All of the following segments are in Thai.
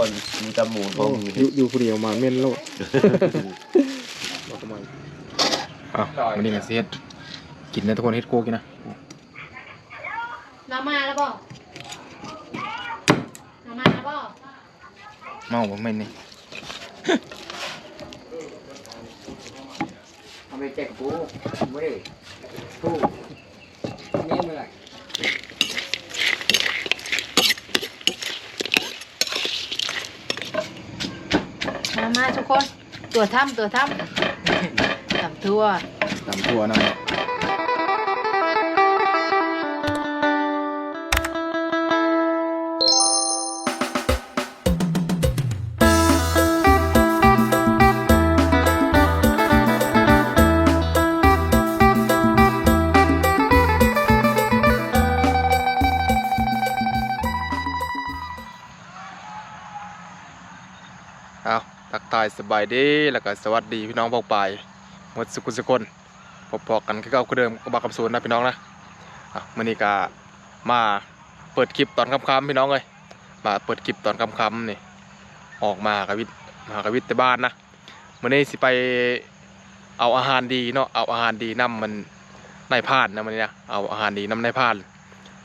ก่อนมีตำหมูทโอ้องอยู่อยู่ผู้เดียวมาเม่นโลดบอกทำไมอ้าววันนี้กันเสียกินนะทุกคนเฮ็ดโคกินนะน้ำมาแล้วบ่น้ำมาแล้วบ่เมาบ่แม่นนี่ทำไมแจกกูไม่ได้กูนี่เมื่อไหร่ มามา ทุกคน ตัวถ้ำตัวถ้ำทำทั่วตามทั่วนั่นแหละ สบายดีแล้วก็สวัสดีพี่น้องพวกปลายหมดสุขุสุคนพบพอกันคือเก่าคือเดิมกับบากับศูนนะพี่น้องนะอะมื้อนี้ก็มาเปิดคลิปตอนค่ำๆพี่น้องเลยมาเปิดคลิปตอนค่ำๆนี่ออกมากับวิทมากับวิทย์แต่บ้านนะมื้อนี้สิไปเอาอาหารดีเนาะเอาอาหารดีนํมันนายพานนะมันนี้นะเอาอาหารดีนํนายพาน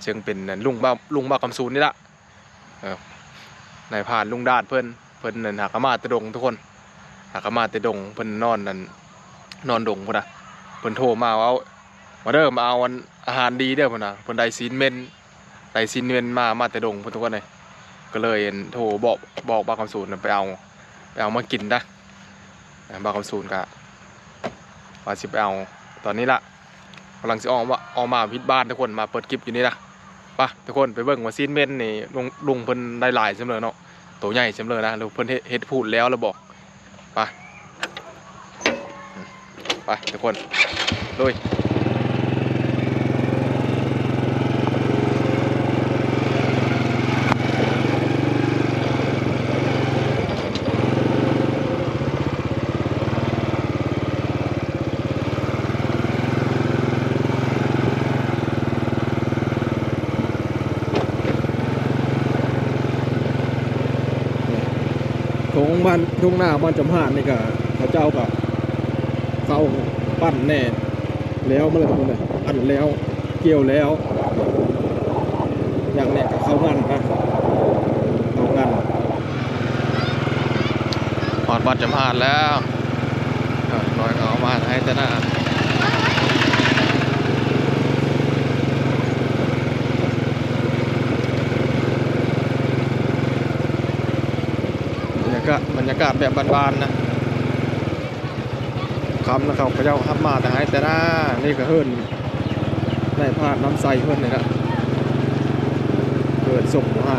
ซึ่งเป็นลุงบ้าลุงบ้าคำศูนนี่ละนายพานลุงดาดเพิ่อนเพิ่นนั่นหากมาตะดงทุกคน หากมาแตะดงเพิ่นนอนนั่นนอนดงพุ่นนะเพิ่นโทรมาว่าเอามาเด้อมาเอาอันอาหารดีเด้อพุ่นนะเพิ่นได้ซีนเมนได้ซีนเมนมามาแต่ดงพุ่นทุกคนเลยก็เลยโทรบอกบอกบางคำสูนไปเอาไปเอามากินนะบางคำสูนก็ว่าสิไปเอาตอนนี้ละกำลังสิออกมาออกมาพิดบ้านทุกคนมาเปิดคลิปอยู่นี่นะไปะทุกคนไปเบิ่งว่าซีนเมนนี่ลุงลุงเพิ่นได้หลายเสมอเนาะตัวใหญ่เสมอนะล้วเพิ่นเฮ็ดเฮ็ดพูดแล้วแล้วบอก ไป ไปทุกคนลุย ทุ่งหน้าบ้านจำหานนี่ก็พระเจ้าก็เขาปั้นแน่ แล้วมาเลยทุกคนเลยอันแล้วเกี่ยวแล้ว อย่างเนี้ยก็เขางันนะเขางันหอดวัดจำหานแล้วลออน้อยก็เอามาให้แต่หน้าบรรยากาศบรรยากาศแบบบานๆนะคำนะครับพระเจ้าขับมาแต่หายแต่หน้านี่ก็เฮิรนได้พาดน้ำใสเพิ่นเลยนะเกิดส่งมา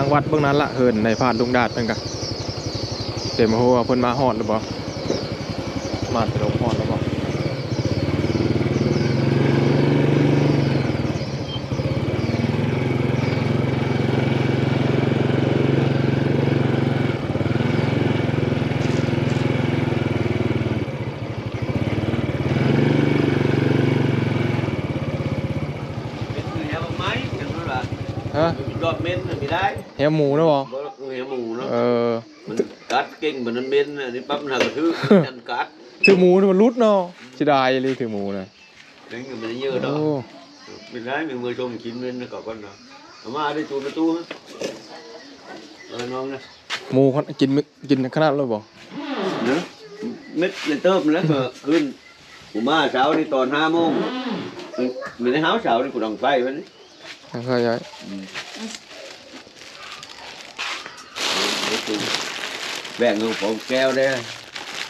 างวัดเบื้องนั้นละเฮินในพานลุงดาดเพิ่นกะเต็มหัวเพิ่นมาฮอดหรือบ่ามาตลงฮอดแล้วบ่ ฮะรอบเม้นไม่ได้เฮียหมูนะบ่บ่เหี่ยหมูเนาะเออมันกัดเก่งเหมือนมันเม้นน่ะนี่ปั๊บมันหากระทืบกันกัดถือหมูนี่มันรุดเนาะสิได้เลยถือหมูน่ะเก่งมันเยอะดอกโอ้ไม่ได้มีมือชมกินเม้นนะก่อนเนาะเอามาได้ตูนตู้ฮะเออน้องนะหมูเขากินมื้อกินขนาดแล้วบ่เนาะเม็ดเลยเติมแล้วก็ขึ้นกูมาเช้านี่ตอนห้าโมงมีในเช้าเช้านี่กูดังไฟมันนี่ ทางเขาย้ายตุ้มแบ่งเงินผมแก้วได้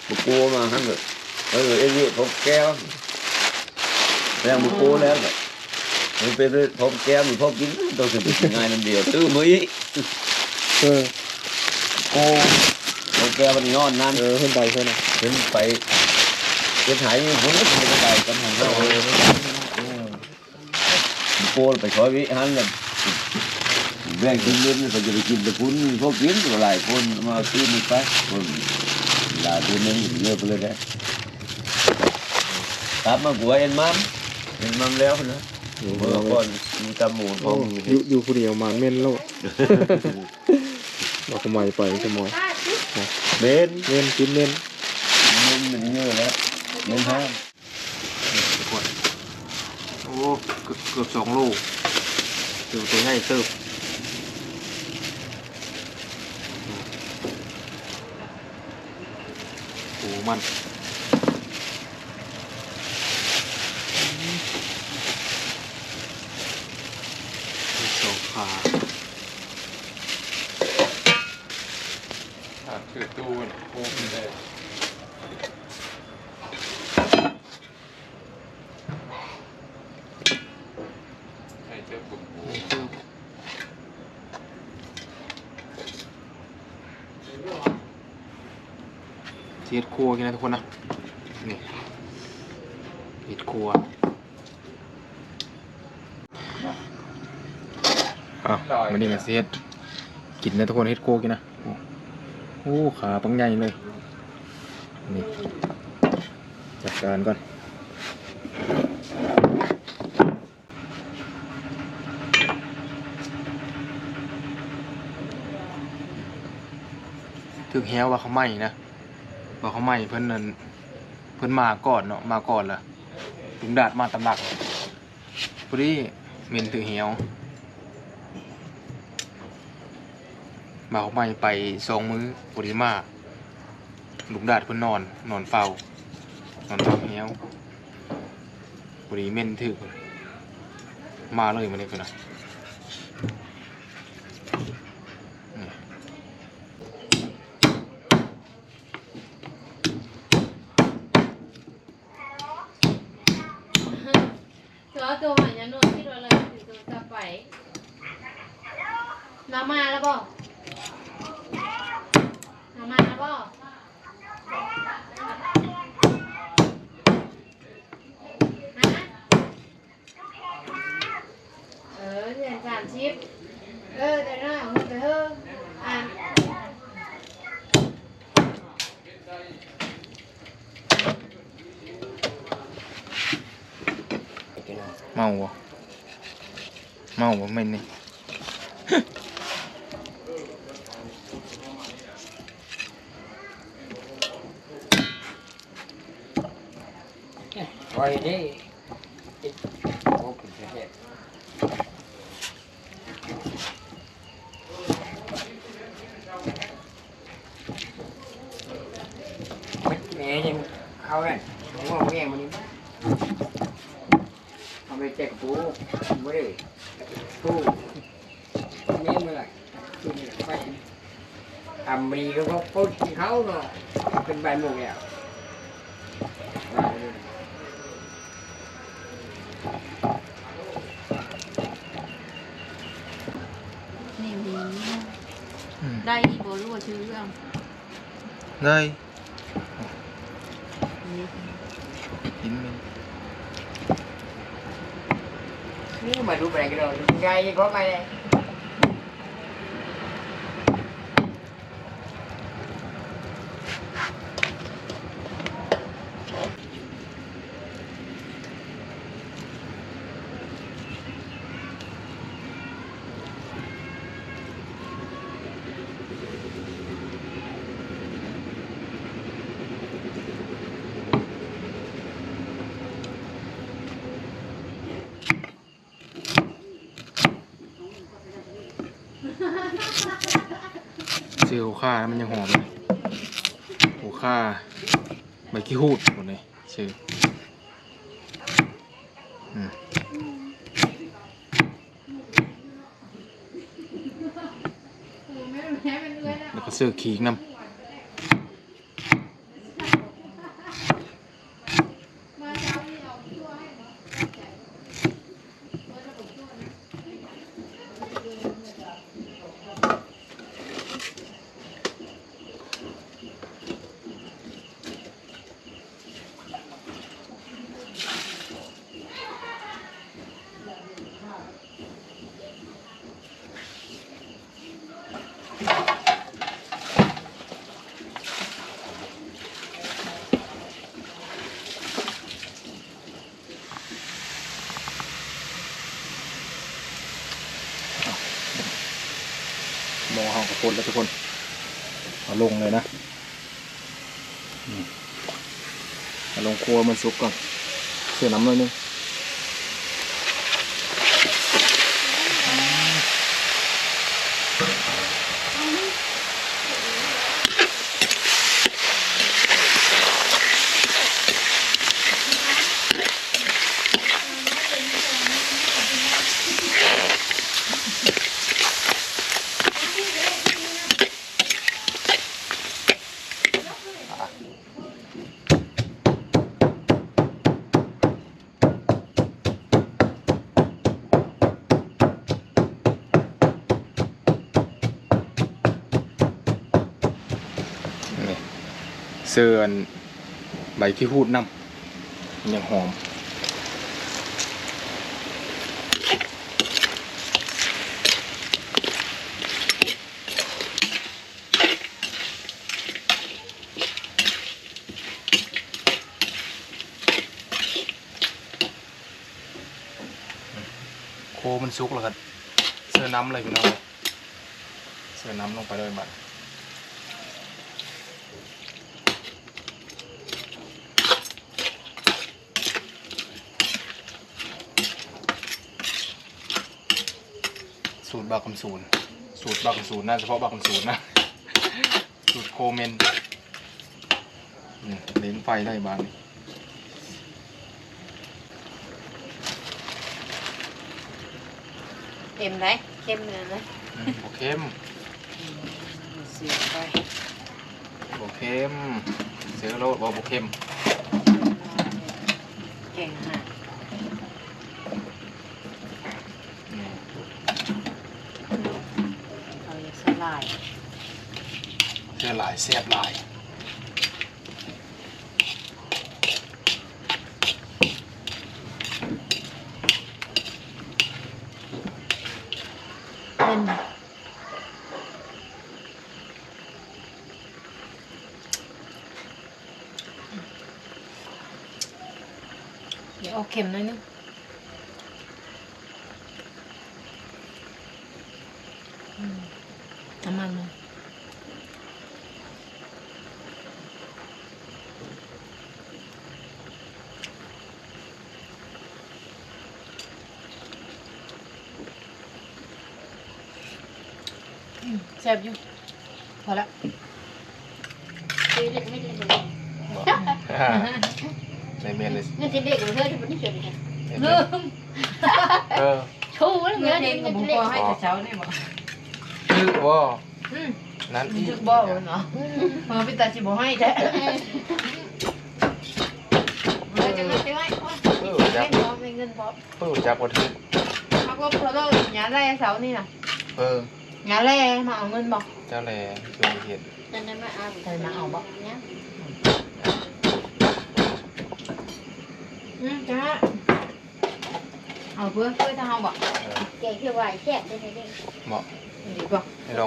บุกูมาทั้งหมดเออเอ็นี่ผมแก้วแล้วบุกูแล้วแบบมันเป็นผมแก้ ลก็ไม่ได้กันของเราโกนไปคอยวิหันกันแบ่งกินเงินไปจะไปกินแต่คุณพวกกินตัวหลายคนมาซื้อมันไปคนหลายคนนึงเยอะไปเลยนะกลับมาหัวเอ็นมัมเอ็นมัมแล้วนะอยู่เมื่อก่อนมีตำหมูทองอยู่อยู่ผู้เดียวหมานเม่นแล้วเราก็ไม่ไปสมอยเบนเม่นกินเม่นเงินมันเยอะแล้วเงินห้ามทุกคนโอ้ เกือบเกือบสองโลอยู่ตัวใหญ่เติบโอ้มันมีสองขาอ่าคือตู้นโอ้เป็นเลยใช่เจ้าปุ๊บโอ้เทียดครัวกันนะทุกคนนะ นี่เห็ดครัว อ้าววันนี้มาเสียดกินนะทุกคนเห็ดครัวกินนะโอ้โอ้ขาปังใหญ่เลย นี่ จัดการก่อนถึงแฮวว่าเขาไหม้นะว่าเขาไหม้เพิ่นนั่นเพิ่นมาก่อนเนาะมาก่อนล่ะลุงดาดมาตำหลักพอดีเมนถึงแฮวมา เขาไหม้ไปสองมื้อปริมาลุงดาดเพิ่นนอน นอนเฝ้านอนเฝ้าแฮวปริเมนถึกมาเลยมาเลยเพิ่นะนี่ ตัวตัวหอยยันโนนที่เราเลยถือตัวจะไปมามาแล้วบ่มามาแล้วบ่ฮะเออเดือนสามชิปเออแต่น้อยของมึงไปเถอะอ่าน เมาบ่เมาบ่ไม่นี่ คอยนี่โอ้คุณเทพแม่ยังเข้ากันผมว่าแม่มันนี่ทำไปเจ็บปูไม่ได้ปูแม่เมื่อไหร่ตู้นี่ไปทำมีก็พบเขาเนาะเป็นใบหมกแล้ว นี่มี อืม ได้ อีโบรู้ว่าชื่อเรื่องได้นี่ กินมัน นี่มาดูไปกันเลยไงก็ไปเลย เจอหัวข้ามันยังหอมเลยหัวข้าใบขี้หูดหมดเลยชื่ออืมแม่แม่เป็นเอื้อนเแล้วก็ซื้อขิงนำหมอห้องกระพดแล้วทุกคนเอาลงเลยนะอืมเอาลงครัว มันสุกก่อนเสียน้ำหน่อยนึง ออันใบที่หูดน้ำยังหอมโคมันซุกแล้วกันเสื้อน้ำเลยพี่น้องเสื้อน้ำลงไปเลยบัด บาคำศูนย์สูตรบาคำศูนย์นะเฉพาะบาคำศูนย์นะ สูตรโคเมนนี่เน้นไฟได้บางนี่เค็มไหมเค็มเลยนะอืมโอเข้มเสียไปโอเข้มเสือโรดบอกโอเข้มเก่งมาก นี่ เอาอย่าสลาย เสือหลายแซ่บหลายเป็นเดี๋ยวเอาเค็มหน่อยนึงอืมน้ำมันเลยอืม แซ่บอยู่พอละ Thì lịch mới lịch อ่าในเมนเลย Nên thì lịch rồi thôi thì vẫn chuyện này เออเออ Thu nó เงิ nhớ นเอง đến กับ lịch บุ lịch พอให้แต่เช้านี่บอกจึกบ่อืมนั้นอีกจึกบ่เนาะมาไปตัดสิบ่ให้แท้ Rồi cho nó tới ai เออเงิจักนพร้อมเงินพร้อมเออจักบ่ถึงเขาก็เพราะเราหยาแร่เสานี่น่ะเออ หยาแร่มาเอาเงินบอกเจ้าแลคือเห็น Nên nó mới ăn Thời nào bọc. nhá อืมจ้าเอาเพื่อเพื่อทางเอาบอกเออ Kể cho vài chẹt đây này đây เหมาะดีกว่าให้ล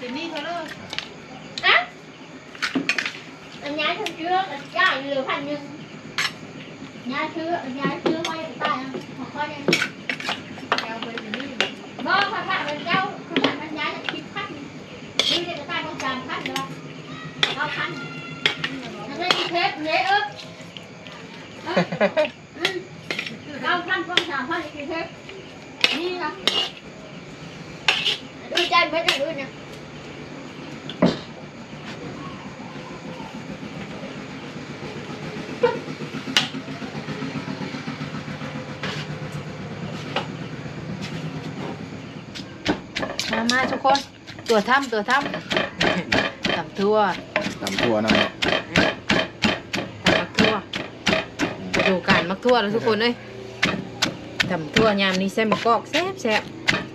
องเนาะ Phải phải kể cho vài Mới thì không เขาเลิกส่งที่ไรนะเลิกเขาเลิกไหมเดี๋ยวนี้เขาเลิก Á Anh nhái thằng trước là trả lừa phanh nhưng Nhái chưa, nhái chưa quay được tay không? Mà coi đây แกเอาไปเดี๋ยวนี้ Bơ phải phải mình đâu Không phải mình nhái là kịp khách Đi đây là tay con tràn khách được Đâu khách Nó lên đi thép dễ ướp Đâu khách con tràn khách đi thép Đi ra Đưa chân với thằng đưa nè กคน ตัวถ้ำตัวถ้ำตำทั่วตำทั่วนะตำมักทั่วดูการมักทั่วแล้วทุกคนเอ้ยตำทั่วยามนี้ใส่มะกอกแซ่บแซ่บ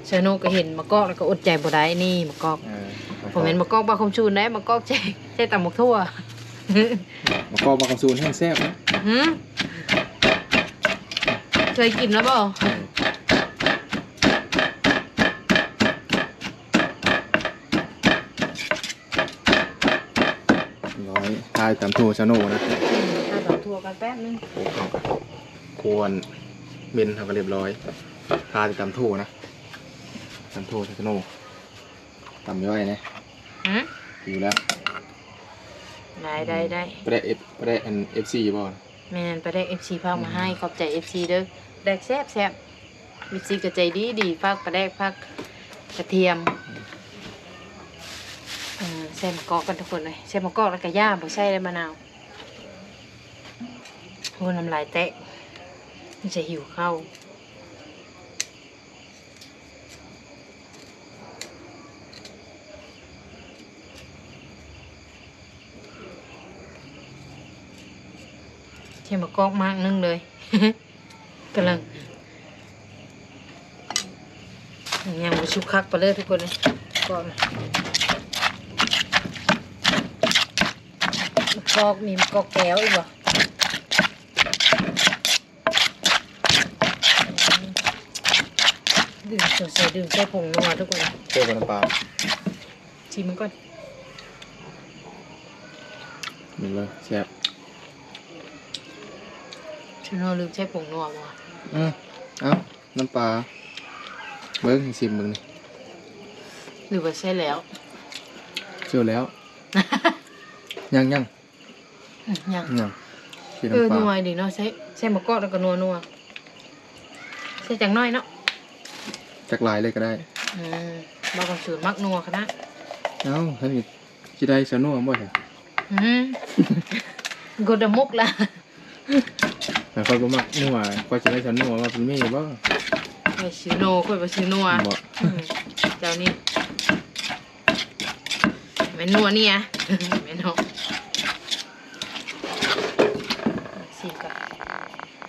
เชอโนก็เห็นมะกอกแล้วก็อดใจบ่ได้นี่มะกอกเออผมเห็นมะกอกบาคมชูนได้มะกอกใช่ใช่ตำมักทั่วมะกอกมะกำซูนแห้งแซ่บนะหืมเคยกินแล้วเปล่า ร้อยทายตำทั่วชะโนนะถ้าตำทั่วกันแป๊บนึงโอ้เขาก็ควรเมนเขาก็เรียบร้อยทายตำทั่วนะตำทั่วชะโนตำย่อยนะหืมอยู่แล้วได้ได้ได้ไปได้เอฟไปได้อันเอฟซีบ่ แมนไปได้เอฟซีพากมาให้ขอบใจเอฟซีเด้อแดกแซ่บแซ่บเอฟซีก็ใจดีดีพากปลาแดกพากกระเทียมเออใส่มะกอกกันทุกคนเลยใส่มะกอกแล้วก็ย่าบ่ใส่เลยมะนาวโอ้น้ำลายแตะมันจะหิวข้าวใส่มะกอกมากนึงเลยกำลังยังบ่ชุกคักไปเลยทุกคนเลยก่อนมะ กอกมีมะกอกแก้วอีกบ่ดื่มสดๆดื่มใส่ผงนัวทุกคนเจอกับน้ำปลาชิมมันก่อนนี่เลยแซ่บชิมนัวลืมใส่ผงนัวบ่อืมเอ้าน้ำปลาเบิ้งให้ชิมมึงนี่หรือว่าใช่แล้วเชื่อแล้ว ยังยังอืม ยังยังคือเออน้ำปลานัวดีเนาะใส่ใส่มะกอกแล้วก็นัวนัวใส่จังน้อยเนาะจากลายเลยก็ได้ อืมบางคนสูตรมักนัวขนาดเอ้าท่านนี่จะได้สนุกบ่ใช่อืมกดมุกละแต่ค่อยบ่มักนัวค่อยจะได้สนุกว่าเป็นเมีบ่ไปซื้อโนค่อยไปซื้อนัวบ่อืมเจ้านี่แม่นนัวเนี่ยแม่นเนาะสิกับ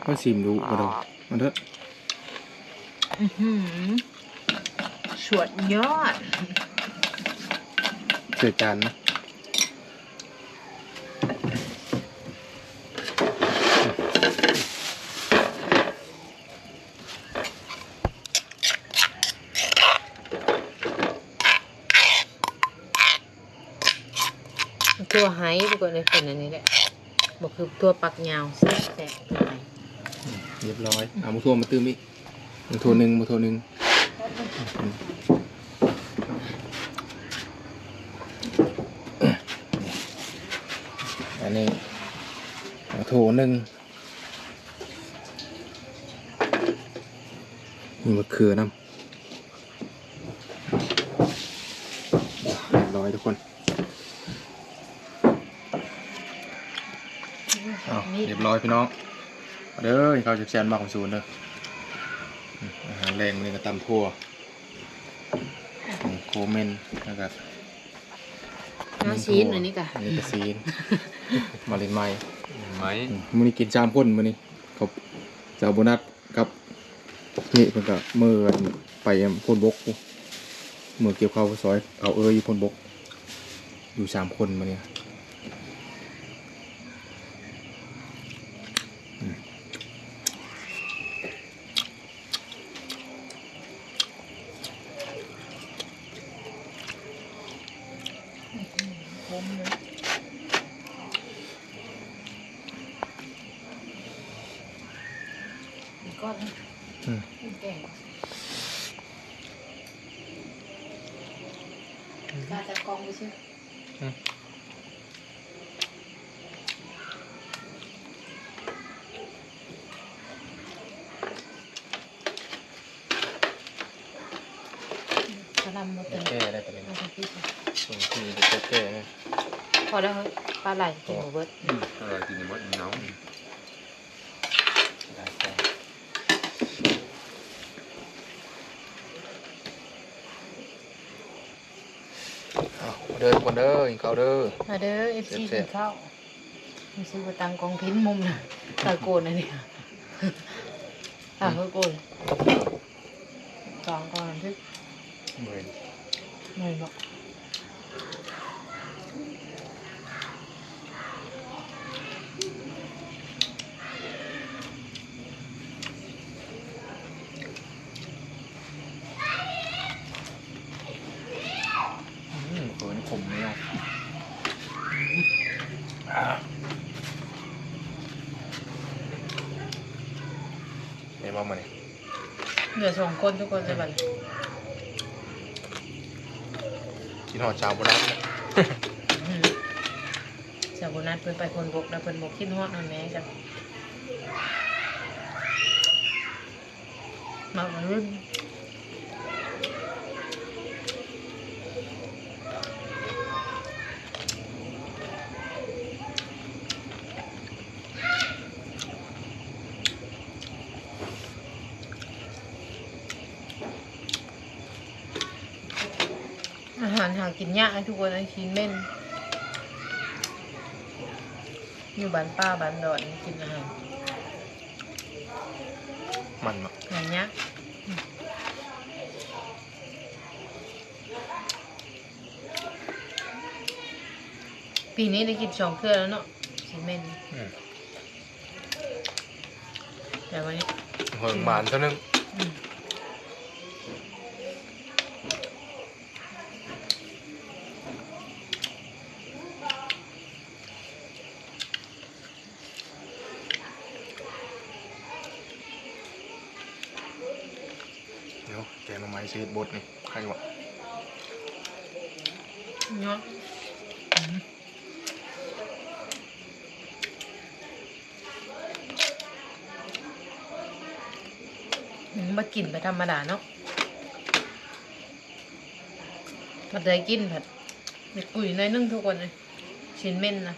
ก็ชิมดูบ่ดอกมันเถอะอื้อหือสวดยอดเสิร์ฟจานนะตัวไฮทุกคนเลยเป็นอันนี้แหละบอกคือตัวปักยาวแซ่บแซ่บตัวไฮ เรียบร้อยเอามูทั่วมาตื้มอีกมูทั่วหนึ่งมูทั่วหนึ่งอันนี้มูทั่วหนึ่งมีมะเขือน้ำเรียบร้อยทุกคนเอาเรียบร้อยพี่น้อง เอาเด้อเขาจะแซนมากของศูนย์เด้ออืมอาหารแรงนี่ก็ตำทั่วอืมโคเมนแล้วก็น้าชีสอันนี้กะอันนี้ก็ซีนมาเล่นไม้ไหมอืมมื้อนี้กินจามพ่นมื้อนี้เขาเจ้าโบนัสกับนี่เพิ่นก็มือกันไปพ่นบกพู้มือเกี่ยวข้าวซอยเอาเอ้ยอยู่พ่นบกอยู่สามคนมาเนี่ยอืม ก้อน อืม แกงกาจะกองไปใช่กระลำมาเป็น แก้ได้ประเด็น มาเป็นพิษ ที่จะแก้เนี่ย พ อแล้วเฮ้ยปลาไหลกินหมูเบิดเออกินหมดเนาได้แก้ด้อทุกคนเด้อกินข้าวเด้อ มาเด้อเอฟซีเสร็กิจ นข้าวมีซื้อมาตังกองพินมุมน่ะตะโกนอันนี้อะตะโกนสองก่อนที่เหมือน ไม่บอก อืมเขินขมเนี่ยอ่าเนี่ยมามาเนี่ยเหลือสองคนทุกคนจะบันกินหอดชาวโบราณนะสาวนัดเพิ่นไปคนบกแล้วเพิ่นบกขึ้นฮอดนั่นแม่จ้ะมาวันรุ่น อาหารหากิน ยากนะทุกคนนะกินเม่นอยู่บ้านป้าบ้านดอนกินอาหารมันมาหายากปีนี้ได้กินสองเครือแล้วเนาะกินเม่นอืมแต่วันนี้เหิงหมานเท่านึง อืม เดี๋ยว แกงมาไม้ชีวิตบดนี่ใครวะเนาะมากินไปธรรมดาเนาะมาเลยกินผัดเด็กกุยในนึ่งทุกคนเลยชิ้นเม่นนะ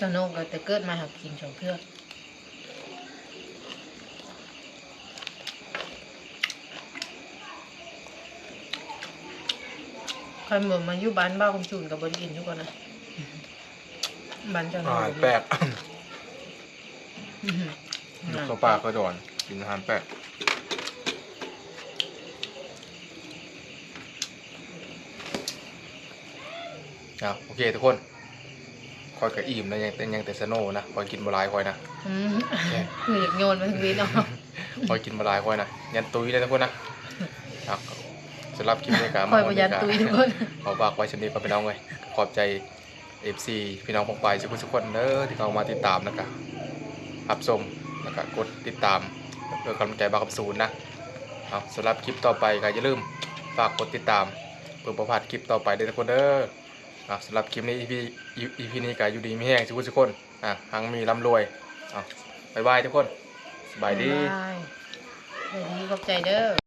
สนุกก็แต่เกิดมาหากินสองเพื่อ ใครเหมือนมาอยู่บ้านบ้าคำจูนกับบริกินทุกคนนะบ้านเจ้าหน้าอาหารแปลกลูกเขาปลาเขาดอนกินอาหารแปลกอะโอเคทุกคนคอยกับอิ่มนะยังแต่ยังแต่สโน่นะคอยกินบหลายคอยนะอืมคือยากโยนมาทางนี้เนาะคอยกินบหลายคอยนะยันตุยเลยทุกคนนะำหรับคลิปนี้การคอยประหยัดตุยทุกคนขอฝากไว้ชนิดกับพี่น้องเลยขอบใจ FC พี่น้องพงไปทุกคนทุกคนเด้อที่เข้ามาติดตามนะครับรับชมแล้วก็กดติดตามเพื่อกำลังใจบากับศูนย์นะเอาสำหรับคลิปต่อไปก็อย่าลืมฝากกดติดตามเพื่อประพลาดคลิปต่อไปเด้อทุกคนเด้ออะสำหรับคลิปนี้ EP EP นี้ก็อยู่ดีไม่แห้งทุกคนทุกคนอะหังมีร่ำรวยเอาบายบายทุกคนสบายดีบ๊ายบายสวัสดีขอบใจเด้อ